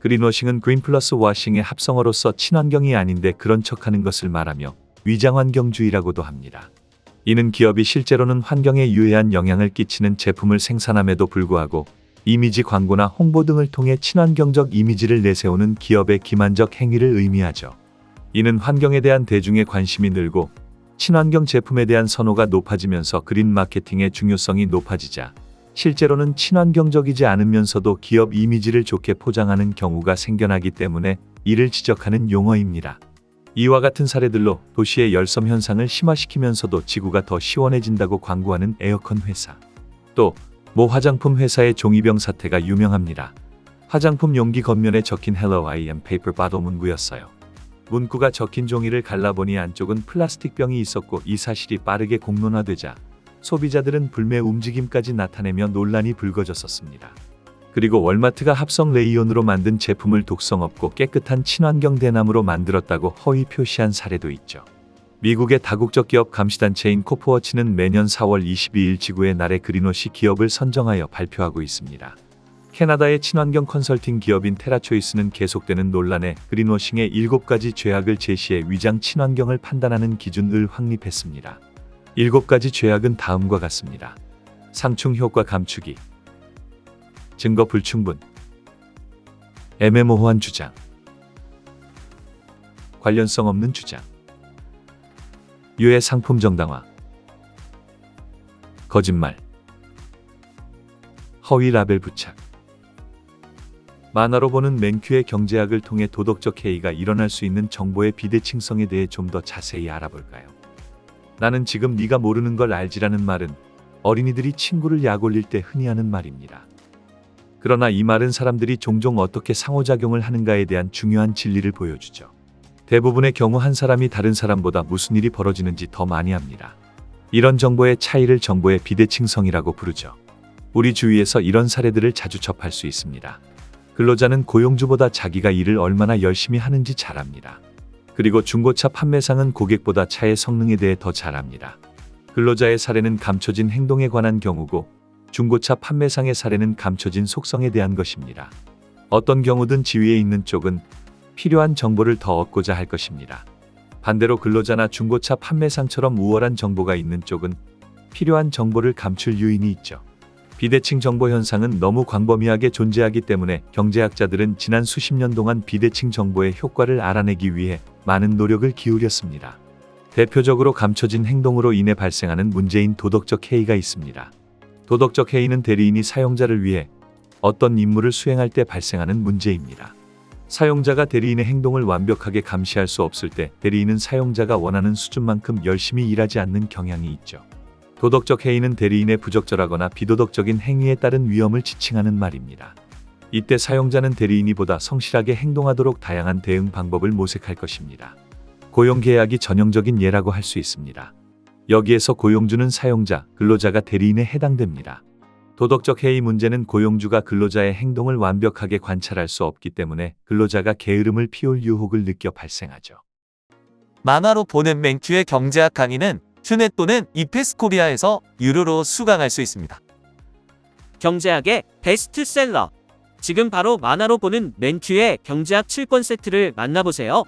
그린워싱은 그린 플러스 워싱의 합성어로서 친환경이 아닌데 그런 척하는 것을 말하며 위장환경주의라고도 합니다. 이는 기업이 실제로는 환경에 유해한 영향을 끼치는 제품을 생산함에도 불구하고 이미지 광고나 홍보 등을 통해 친환경적 이미지를 내세우는 기업의 기만적 행위를 의미하죠. 이는 환경에 대한 대중의 관심이 늘고 친환경 제품에 대한 선호가 높아지면서 그린 마케팅의 중요성이 높아지자 실제로는 친환경적이지 않으면서도 기업 이미지를 좋게 포장하는 경우가 생겨나기 때문에 이를 지적하는 용어입니다. 이와 같은 사례들로 도시의 열섬 현상을 심화시키면서도 지구가 더 시원해진다고 광고하는 에어컨 회사. 또 모 화장품 회사의 종이병 사태가 유명합니다. 화장품 용기 겉면에 적힌 Hello I am paper bottle 문구였어요. 문구가 적힌 종이를 갈라보니 안쪽은 플라스틱 병이 있었고 이 사실이 빠르게 공론화되자 소비자들은 불매 움직임까지 나타내며 논란이 불거졌었습니다. 그리고 월마트가 합성 레이온으로 만든 제품을 독성 없고 깨끗한 친환경 대나무로 만들었다고 허위 표시한 사례도 있죠. 미국의 다국적 기업 감시단체인 코프워치는 매년 4월 22일 지구의 날에 그린워시 기업을 선정하여 발표하고 있습니다. 캐나다의 친환경 컨설팅 기업인 테라초이스는 계속되는 논란에 그린워싱의 7가지 죄악을 제시해 위장 친환경을 판단하는 기준을 확립했습니다. 7가지 죄악은 다음과 같습니다. 상충 효과 감추기, 증거 불충분, 애매모호한 주장, 관련성 없는 주장, 유해 상품 정당화, 거짓말, 허위 라벨 부착. 만화로 보는 맨큐의 경제학을 통해 도덕적 해이가 일어날 수 있는 정보의 비대칭성에 대해 좀 더 자세히 알아볼까요? 나는 지금 네가 모르는 걸 알지라는 말은 어린이들이 친구를 약 올릴 때 흔히 하는 말입니다. 그러나 이 말은 사람들이 종종 어떻게 상호작용을 하는가에 대한 중요한 진리를 보여주죠. 대부분의 경우 한 사람이 다른 사람보다 무슨 일이 벌어지는지 더 많이 합니다. 이런 정보의 차이를 정보의 비대칭성이라고 부르죠. 우리 주위에서 이런 사례들을 자주 접할 수 있습니다. 근로자는 고용주보다 자기가 일을 얼마나 열심히 하는지 잘 압니다. 그리고 중고차 판매상은 고객보다 차의 성능에 대해 더 잘 압니다. 근로자의 사례는 감춰진 행동에 관한 경우고 중고차 판매상의 사례는 감춰진 속성에 대한 것입니다. 어떤 경우든 지위에 있는 쪽은 필요한 정보를 더 얻고자 할 것입니다. 반대로 근로자나 중고차 판매상처럼 우월한 정보가 있는 쪽은 필요한 정보를 감출 요인이 있죠. 비대칭 정보 현상은 너무 광범위하게 존재하기 때문에 경제학자들은 지난 수십 년 동안 비대칭 정보의 효과를 알아내기 위해 많은 노력을 기울였습니다. 대표적으로 감춰진 행동으로 인해 발생하는 문제인 도덕적 해이가 있습니다. 도덕적 해이는 대리인이 사용자를 위해 어떤 임무를 수행할 때 발생하는 문제입니다. 사용자가 대리인의 행동을 완벽하게 감시할 수 없을 때 대리인은 사용자가 원하는 수준만큼 열심히 일하지 않는 경향이 있죠. 도덕적 해이는 대리인의 부적절하거나 비도덕적인 행위에 따른 위험을 지칭하는 말입니다. 이때 사용자는 대리인이 보다 성실하게 행동하도록 다양한 대응 방법을 모색할 것입니다. 고용계약이 전형적인 예라고 할 수 있습니다. 여기에서 고용주는 사용자, 근로자가 대리인에 해당됩니다. 도덕적 해이 문제는 고용주가 근로자의 행동을 완벽하게 관찰할 수 없기 때문에 근로자가 게으름을 피울 유혹을 느껴 발생하죠. 만화로 보는 맨큐의 경제학 강의는 튜넷 또는 이페스코리아에서 유료로 수강할 수 있습니다. 경제학의 베스트셀러. 지금 바로 만화로 보는 맨큐의 경제학 7권 세트를 만나보세요.